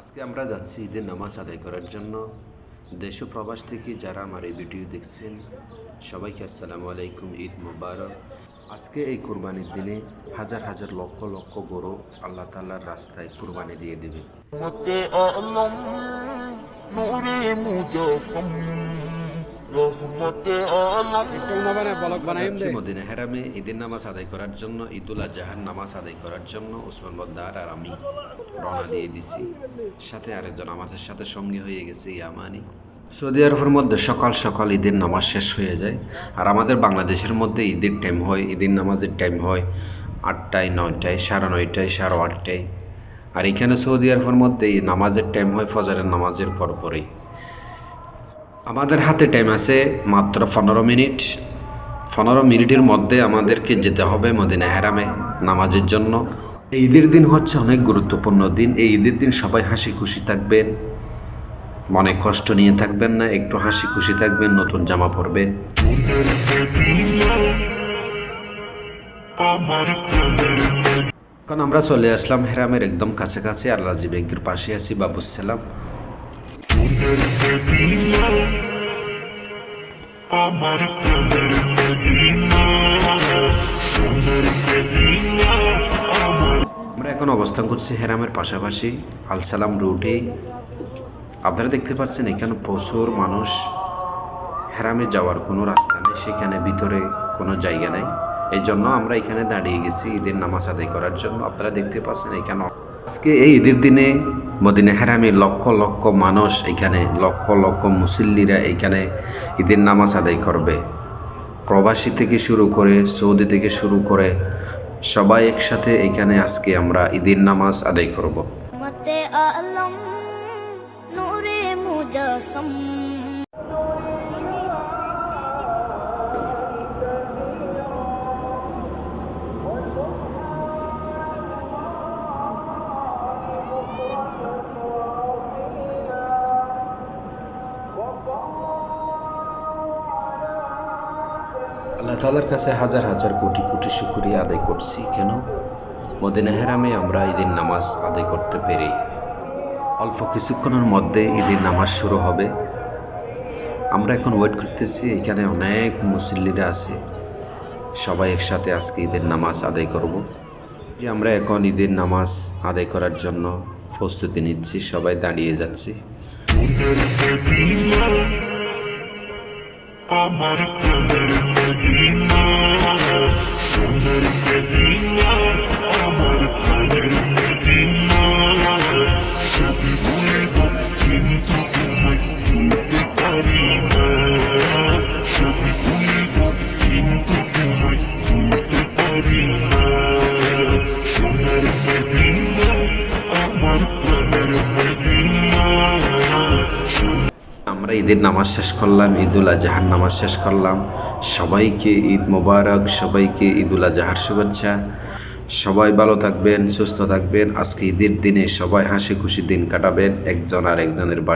আজকে আমরা যাচ্ছি ঈদের নামাজ আদায় করার জন্য। দেশ প্রবাস থেকে যারা আমার এই ভিডিও দেখছেন, সবাইকে আসসালামু আলাইকুম, ঈদ মুবারক। আজকে এই কোরবানির দিনে হাজার হাজার লক্ষ লক্ষ গরু আল্লাহ তাল্লার রাস্তায় কোরবানি দিয়ে দেবে। মুজাফম হেরামে ঈদের নামাজ আদায় করার জন্য ঈদুল আজহার নামাজ আদায় করার জন্য উসমান বদার আর আমি রওনা দিয়ে দিছি। সাথে আরেকজন আমাদের সাথে সঙ্গী হয়ে গেছে ইয়ামানি। সৌদি আরবের মধ্যে সকাল সকাল ঈদের নামাজ শেষ হয়ে যায় আর আমাদের বাংলাদেশের মধ্যে ঈদের টাইম হয় ঈদের নামাজের টাইম হয় আটটায় নয়টায় সাড়ে নয়টায় সাড়ে আটটায়। আর এখানে সৌদি আরবের মধ্যে নামাজের টাইম হয় ফজরের নামাজের পরপরই। আমাদের হাতে টাইম আছে মাত্র পনেরো মিনিট। পনেরো মিনিটের মধ্যে আমাদেরকে যেতে হবে মদিনা হেরামে নামাজের জন্য। এই ঈদের দিন হচ্ছে অনেক গুরুত্বপূর্ণ দিন। এই ঈদের দিন সবাই হাসি খুশি থাকবেন। মনে কষ্ট নিয়ে থাকবেন না, একটু হাসি খুশি থাকবেন, নতুন জামা পরবেন। কারণ আমরা চলে আসলাম হেরামের একদম কাছাকাছি রাজি ব্যাংকের পাশে আছি বাবুসালাম আমার এখন অবস্থান করছি হেরামের পাশাপাশি আলসালাম রুটে। আপনারা দেখতে পাচ্ছেন এখানে প্রচুর মানুষ হেরামে যাওয়ার কোনো রাস্তা নেই, সেখানে ভিতরে কোনো জায়গা নেই। এই জন্য আমরা এখানে দাঁড়িয়ে গেছি ঈদের নামাজ আদায় করার জন্য। আপনারা দেখতে পাচ্ছেন এখানে আজকে এই ঈদের দিনে মদিনা হেরামে লক্ষ লক্ষ মানুষ এখানে লক্ষ লক্ষ মুসল্লিরা এখানে ঈদের নামাজ আদায় করবে। প্রবাসী থেকে শুরু করে, সৌদি থেকে শুরু করে সবাই একসাথে এখানে আজকে আমরা ঈদের নামাজ আদায় করব। আল্লাহ তালার কাছে হাজার হাজার কোটি কোটি শুক্রিয়া আদায় করছি। কেন? মদিনা হেরামে আমরা ঈদের নামাজ আদায় করতে পেরে। অল্প কিছুক্ষণের মধ্যে ঈদের নামাজ শুরু হবে। আমরা এখন ওয়েট করতেছি, এখানে অনেক মুসল্লিরা আছে। সবাই একসাথে আজকে ঈদের নামাজ আদায় করব। যে আমরা এখন ঈদের নামাজ আদায় করার জন্য প্রস্তুতি নিচ্ছি, সবাই দাঁড়িয়ে যাচ্ছি। আমার ঈদের নামাজ শেষ করলাম ঈদুল আজহার নামাজ শেষ করলাম। সবাইকে ঈদ মোবারক, সবাইকে ঈদুল আজহার শুভেচ্ছা। সবাই ভালো থাকবেন, সুস্থ থাকবেন। আজকে ঈদের দিনে সবাই হাসি খুশি দিন কাটাবেন, একজন আর একজনের